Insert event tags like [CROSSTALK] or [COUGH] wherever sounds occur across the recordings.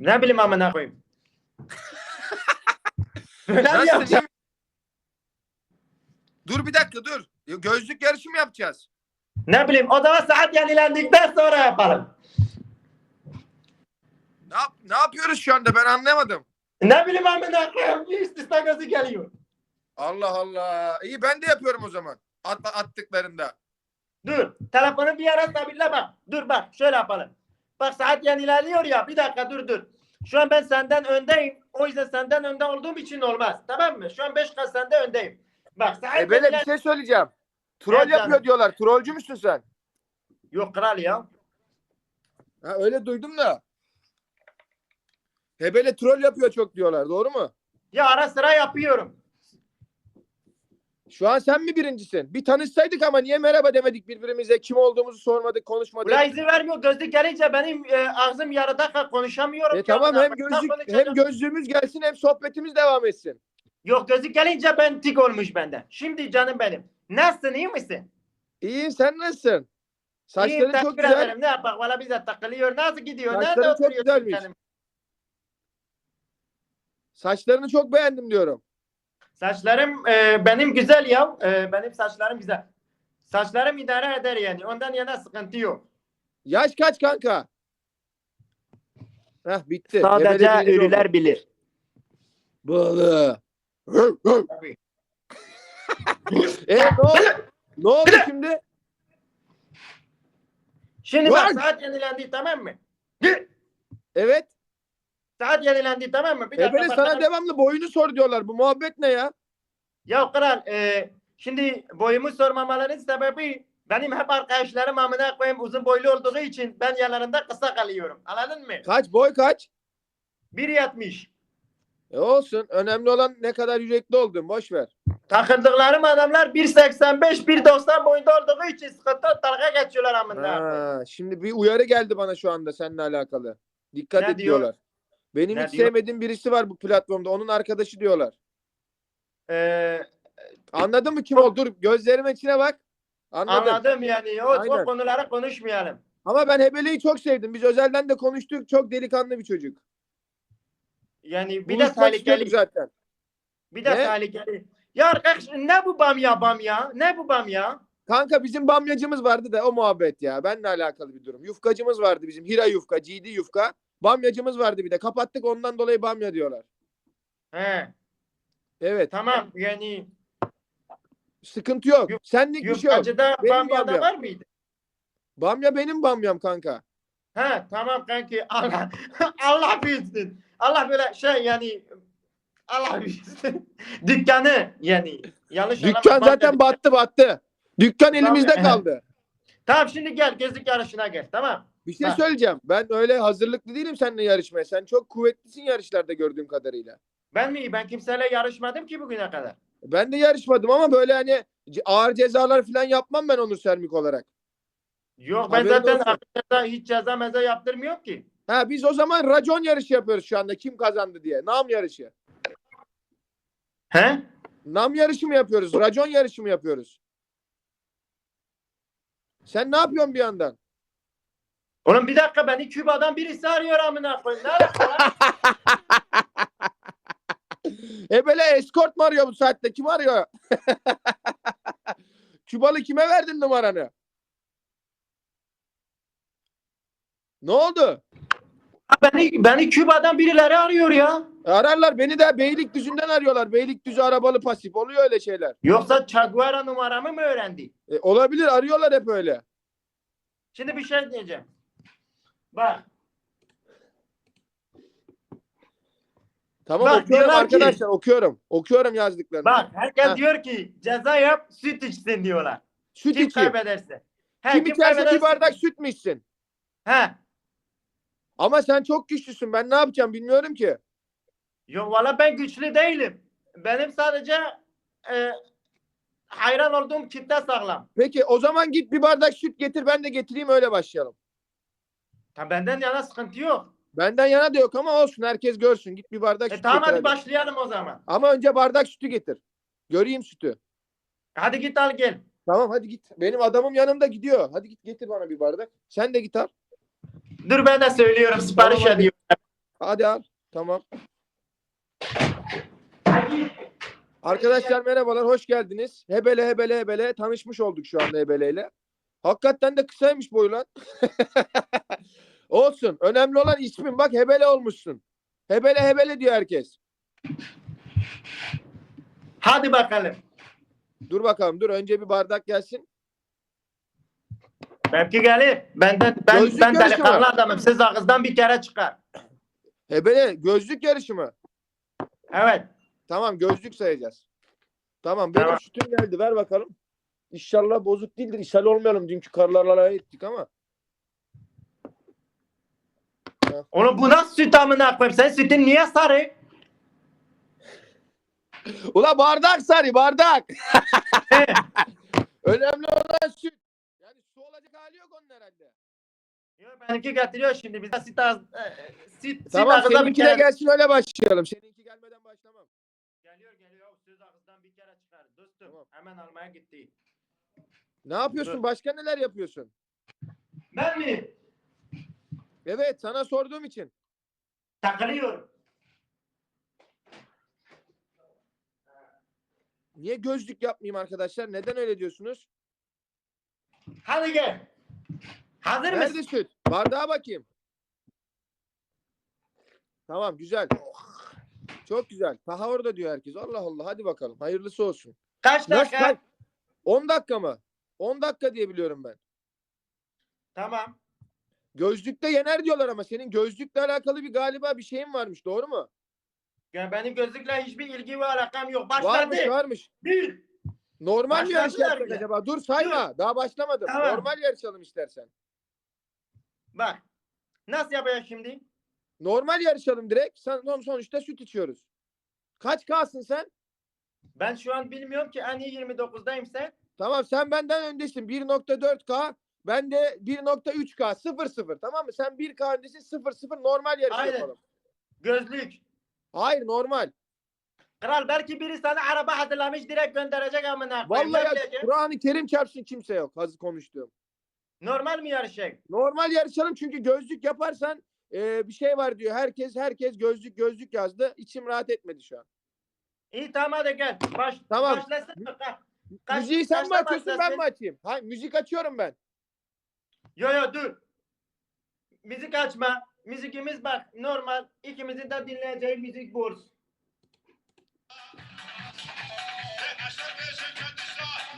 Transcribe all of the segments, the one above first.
Ne bileyim amına koyayım. ne [LAUGHS] Nasıl yapacağım? Dur bir dakika dur. Gözlük yarışı mı yapacağız? Ne bileyim o zaman saat yenilendikten sonra yapalım. Ne, yap ne yapıyoruz şu anda ben anlamadım. Ne bileyim amına koyayım. Üst üste gözü geliyor. Allah Allah. İyi ben de yapıyorum o zaman. At, attıklarında. Dur. Telefonu bir yere sabitle bak. Dur bak. Şöyle yapalım. Bak saat yenileniyor ya. Bir dakika dur dur. Şu an ben senden öndeyim. O yüzden senden önde olduğum için olmaz. Tamam mı? Şu an 5 kat sende öndeyim. Bak saat E böyle bir şey söyleyeceğim. Troll Evet, yapıyor canım. diyorlar. Trollcü müsün sen? Yok kral ya. Ha, öyle duydum da. Hebele troll yapıyor çok diyorlar. Doğru mu? Ya ara sıra yapıyorum. Şu an sen mi birincisin? Bir tanışsaydık ama niye merhaba demedik birbirimize? Kim olduğumuzu sormadık, konuşmadık. Buraya izin vermiyor. Gözlük gelince benim e, ağzım yarıda konuşamıyorum. E ki. tamam hem gözlük hem gözlüğümüz gelsin hem sohbetimiz devam etsin. Yok gözlük gelince ben tik olmuş bende. Şimdi canım benim. Nasılsın iyi misin? İyiyim sen nasılsın? İyiyim, Saçların çok teşekkür güzel. ederim. Ne yapak? Valla bize takılıyor. Nasıl gidiyor? Saçların Nerede çok güzelmiş. canım? Saçlarını çok beğendim diyorum. Saçlarım e, benim güzel ya. E, benim saçlarım güzel. Saçlarım idare eder yani. Ondan yana sıkıntı yok. Yaş kaç kanka? Heh bitti. Sadece ürüler bilir. Balı. Tabii. [LAUGHS] e ne oldu? Ne oldu şimdi? Şimdi bak saat yenilendi tamam mı? Evet. Saat yenilendi tamam mı? Bir dakika Hebele sana bakalım. devamlı boyunu sor diyorlar. Bu muhabbet ne ya? Ya kral e, şimdi boyumu sormamaların sebebi benim hep arkadaşlarım amına koyayım uzun boylu olduğu için ben yanlarında kısa kalıyorum. Anladın mı? Kaç boy kaç? 1.70. E olsun. Önemli olan ne kadar yürekli oldun. Boş ver. Takıldıklarım adamlar 1.85 1.90 boyunda olduğu için sıkıntı dalga geçiyorlar amına. Ha, şimdi bir uyarı geldi bana şu anda seninle alakalı. Dikkat Ne et diyor? diyorlar. Benim Ne hiç diyor? sevmediğim birisi var bu platformda. Onun arkadaşı diyorlar. Ee, Anladın mı kim oldu? Dur gözlerimin içine bak. Anladım. anladım yani. O, Aynen. o konuları konuşmayalım. Ama ben Hebele'yi çok sevdim. Biz özelden de konuştuk. Çok delikanlı bir çocuk. Yani bir de Buluşmak istiyorduk tehlikeli. zaten. Bir de Ne? tehlikeli. Ya arkadaş ne bu bamya bamya? Ne bu bamya? Kanka bizim bamyacımız vardı da o muhabbet ya. Benle alakalı bir durum. Yufkacımız vardı bizim. Hira yufka, GD yufka. Bamyacımız vardı bir de. Kapattık ondan dolayı bamya diyorlar. He, Evet. tamam yani Sıkıntı yok. Yuf- Senlik bir şey yok. yufkacıda Benim bamyada bamyam. var mıydı? Bamya benim bamyam kanka. He tamam kanki [LAUGHS] Allah Allah büyüsün. Allah böyle şey yani Allah büyüsün. [LAUGHS] Dükkanı yani yanlış Dükkan anlama, zaten bamya- battı battı. Dükkan elimizde kaldı. Tamam şimdi gel gözlük yarışına gel tamam. Bir şey Ha. söyleyeceğim. Ben öyle hazırlıklı değilim seninle yarışmaya. Sen çok kuvvetlisin yarışlarda gördüğüm kadarıyla. Ben mi? Ben kimseyle yarışmadım ki bugüne kadar. Ben de yarışmadım ama böyle hani ağır cezalar falan yapmam ben Onur Sermik olarak. Yok ben Haberin zaten olsun. arkadaşlar hiç ceza meza yaptırmıyor ki. Ha biz o zaman racon yarışı yapıyoruz şu anda kim kazandı diye. Nam yarışı. He? Nam yarışı mı yapıyoruz? Racon yarışı mı yapıyoruz? Sen ne yapıyorsun bir yandan? Oğlum bir dakika beni Küba'dan birisi arıyor amına koyayım. Ne alaka lan? [LAUGHS] E böyle eskort mu arıyor bu saatte? Kim arıyor? [LAUGHS] Kübalı kime verdin numaranı? Ne oldu? beni, beni Küba'dan birileri arıyor ya. Ararlar beni de Beylikdüzü'nden arıyorlar. Beylikdüzü arabalı pasif. Oluyor öyle şeyler. Yoksa Çaguara numaramı mı öğrendi? E, olabilir arıyorlar hep öyle. Şimdi bir şey diyeceğim. Bak Tamam Bak, okuyorum diyorlar ki- arkadaşlar okuyorum. Okuyorum yazdıklarını. bak herkes Ha. diyor ki ceza yap süt içsin diyorlar. süt kim içeyim. kaybederse. He, Kim içerse bir bardak süt mü içsin? He. Ama sen çok güçlüsün. Ben ne yapacağım bilmiyorum ki. Yok valla ben güçlü değilim. Benim sadece e, hayran olduğum kitle sağlam. Peki o zaman git bir bardak süt getir ben de getireyim öyle başlayalım. Benden yana sıkıntı yok. Benden yana da yok ama olsun herkes görsün. Git bir bardak E süt tamam getir. hadi hadi. başlayalım o zaman. Ama önce bardak sütü getir. Göreyim sütü. Hadi git al gel. Tamam hadi git. Benim adamım yanımda gidiyor. Hadi git getir bana bir bardak. Sen de git al. Dur ben de söylüyorum sipariş Tamam, hadi. ediyorum. Hadi al. Tamam. Arkadaşlar merhabalar, hoş geldiniz. Hebele hebele hebele tanışmış olduk şu anda hebeleyle. Hakikaten de kısaymış boyu lan. [LAUGHS] Olsun. Önemli olan ismin. Bak hebele olmuşsun. Hebele hebele diyor herkes. Hadi bakalım. Dur bakalım dur. Önce bir bardak gelsin. Belki gelir. Benden, ben, Gözlük ben delikanlı var. adamım. Siz ağızdan bir kere çıkar. Hebele gözlük yarışı mı? Evet. Tamam gözlük sayacağız. Tamam benim Tamam. sütüm geldi. Ver bakalım. İnşallah bozuk değildir. İshal olmayalım. Dünkü karlarla ettik ama. Oğlum bu nasıl süt amına koyayım? Sen sütün niye sarı? Ula bardak sarı bardak. [LAUGHS] Önemli olan süt. Yani su olacak hali yok onun herhalde. Yok benimki getiriyor şimdi. Bize süt ağız... e, Süt, süt Tamam ağızdan bir seninki de kere... gelsin öyle başlayalım. Seninki gelmeden başlamam. Geliyor geliyor. Süt ağızdan bir kere çıkar. Dostum Tamam. hemen almaya gitti. Ne yapıyorsun? Başka neler yapıyorsun? Ben mi? Evet sana sorduğum için. Takılıyorum. Niye gözlük yapmayayım arkadaşlar? Neden öyle diyorsunuz? Hadi gel. Hazır Nerede mısın? süt? Bardağa bakayım. Tamam güzel. Çok güzel. Taha orada diyor herkes. Allah Allah hadi bakalım. Hayırlısı olsun. Kaç dakika? Kaç? 10 dakika mı? 10 dakika diye biliyorum ben. Tamam. Gözlükte yener diyorlar ama senin gözlükle alakalı bir galiba bir şeyin varmış. Doğru mu? Ya benim gözlükle hiçbir ilgi ve alakam yok. Başladı. Varmış varmış. Bir. Normal yarış Başladılar yapsak bile. acaba? Dur sayma. Daha başlamadım. Tamam. Normal yarışalım istersen. Bak. Nasıl yapacağız şimdi? Normal yarışalım direkt. Son, sonuçta süt içiyoruz. Kaç K'sın sen? Ben şu an bilmiyorum ki en iyi 29'dayım sen. Tamam sen benden öndesin. 1.4K. Ben de 1.3K. 0-0. Tamam mı? Sen 1K öndesin. 0-0 normal yarış Aynen. yapalım. Gözlük. Hayır normal. Kral belki biri sana araba hazırlamış direkt gönderecek amına koyayım. Vallahi Ne bileceğim? Kur'an-ı Kerim çarpsın kimse yok. Hazır konuştuğum. Normal mi yarışacak? Normal yarışalım çünkü gözlük yaparsan e, bir şey var diyor. Herkes herkes gözlük gözlük yazdı. İçim rahat etmedi şu an. İyi tamam hadi gel. Baş, Tamam. Başlasın? Kaç- Müziği sen mi kaçta açıyorsun ben başlasın? mi açayım? Ha, müzik açıyorum ben. Yo yo dur. Müzik açma. Müzikimiz bak normal. İkimizin de dinleyeceği müzik bu olsun.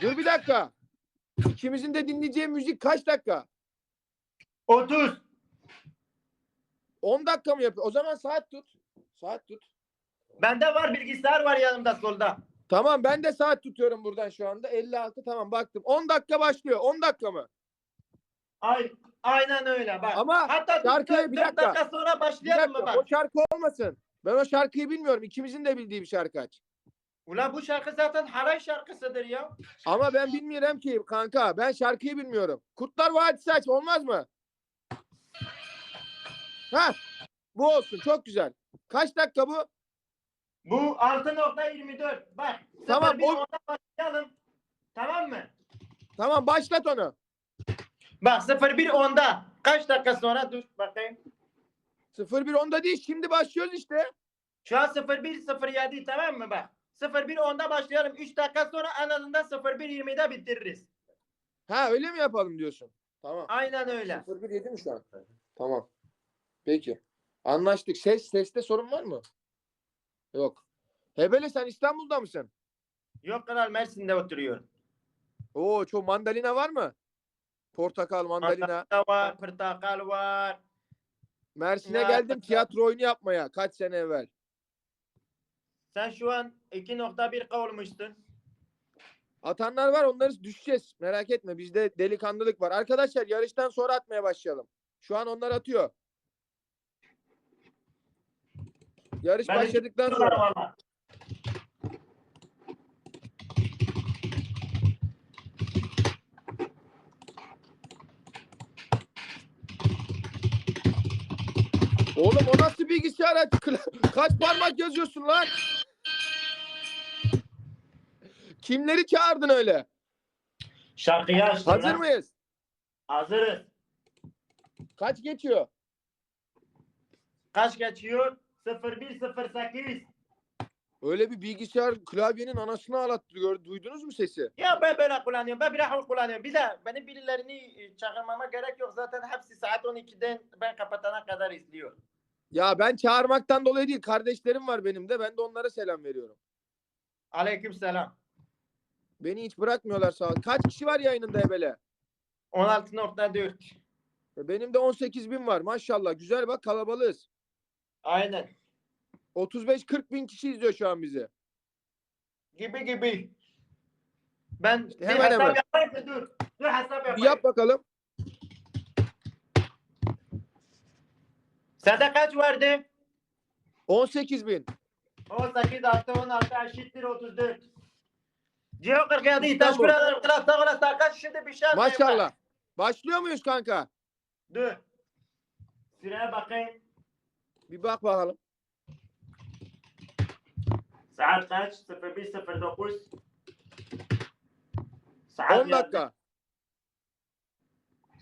Dur bir dakika. İkimizin de dinleyeceği müzik kaç dakika? 30. 10 dakika mı yapıyor? O zaman saat tut. Saat tut. Bende var bilgisayar var yanımda solda. Tamam ben de saat tutuyorum buradan şu anda. 56 tamam baktım. 10 dakika başlıyor. 10 dakika mı? Ay, aynen öyle bak. Ama Hatta dört- bir dakika. dakika sonra Bir başlayalım mı dakika, bak? o şarkı olmasın. Ben o şarkıyı bilmiyorum. İkimizin de bildiği bir şarkı aç. Ulan bu şarkı zaten haray şarkısıdır ya. Ama ben bilmiyorum ki kanka. Ben şarkıyı bilmiyorum. Kurtlar Vadisi aç olmaz mı? Ha, bu olsun. Çok güzel. Kaç dakika bu? Bu 6.24. Bak. Tamam, o- başlayalım. Tamam mı? Tamam başlat onu. Bak 01 onda. Kaç dakika sonra dur bakayım. 01 onda değil. Şimdi başlıyoruz işte. Şu an 01 07 tamam mı bak. 01 onda başlayalım. 3 dakika sonra en azından 01 20'de bitiririz. Ha öyle mi yapalım diyorsun? Tamam. Aynen öyle. 01 yedi mi şu an? Tamam. Peki. Anlaştık. Ses seste sorun var mı? Yok. Hebele sen İstanbul'da mısın? Yok kral Mersin'de oturuyor. Oo çok mandalina var mı? Portakal, mandalina. Mandalina var, portakal var. Mersin'e Ya, geldim portakal. tiyatro oyunu yapmaya kaç sene evvel. Sen şu an 2.1 kavulmuşsun. Atanlar var onları düşeceğiz. Merak etme bizde delikanlılık var. Arkadaşlar yarıştan sonra atmaya başlayalım. Şu an onlar atıyor. Yarış Ben de başladıktan sonra. Valla. Oğlum o nasıl bilgisayar aç? [LAUGHS] Kaç parmak yazıyorsun lan? Kimleri çağırdın öyle? Şarkıyı açtın Hazır lan. mıyız? Hazırız. Kaç geçiyor? Kaç geçiyor? 0108. Öyle bir bilgisayar klavyenin anasını ağlattı. Gör, duydunuz mu sesi? Ya ben böyle kullanıyorum. Ben rahul kullanıyorum. Bir de benim birilerini e, çağırmama gerek yok. Zaten hepsi saat 12'den ben kapatana kadar izliyor. Ya ben çağırmaktan dolayı değil. Kardeşlerim var benim de. Ben de onlara selam veriyorum. Aleyküm selam. Beni hiç bırakmıyorlar sağ ol. Kaç kişi var yayınında Ebele? 16.4. E, Benim de 18 bin var. Maşallah. Güzel bak kalabalığız. Aynen. 35-40 bin kişi izliyor şu an bizi. Gibi gibi. Ben bir Hemen hesap hemen. yapayım mı? Dur. Dur hesap yapayım. Bir yap bakalım. Sende kaç vardı? 18 bin. 18 artı 16 eşittir 34. Ciho 47 İstanbul. taş buralar kıra sağına sakat şimdi bir şey. Maşallah. Başlıyor muyuz kanka? Dur. Süreye bakayım. Bir bak bakalım. Saat kaç? 01.09 Saat 10 yazdı. dakika.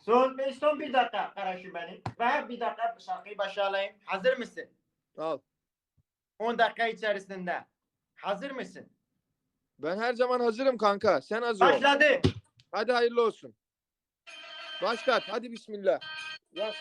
Son, bir- son bir dakika kardeşim benim. Ben bir dakika şarkıyı başa alayım. Hazır mısın? Al. 10 dakika içerisinde. Hazır mısın? Ben her zaman hazırım kanka. Sen hazır ol. Başladı. Hadi hayırlı olsun. Başlat. Hadi bismillah. Yaz.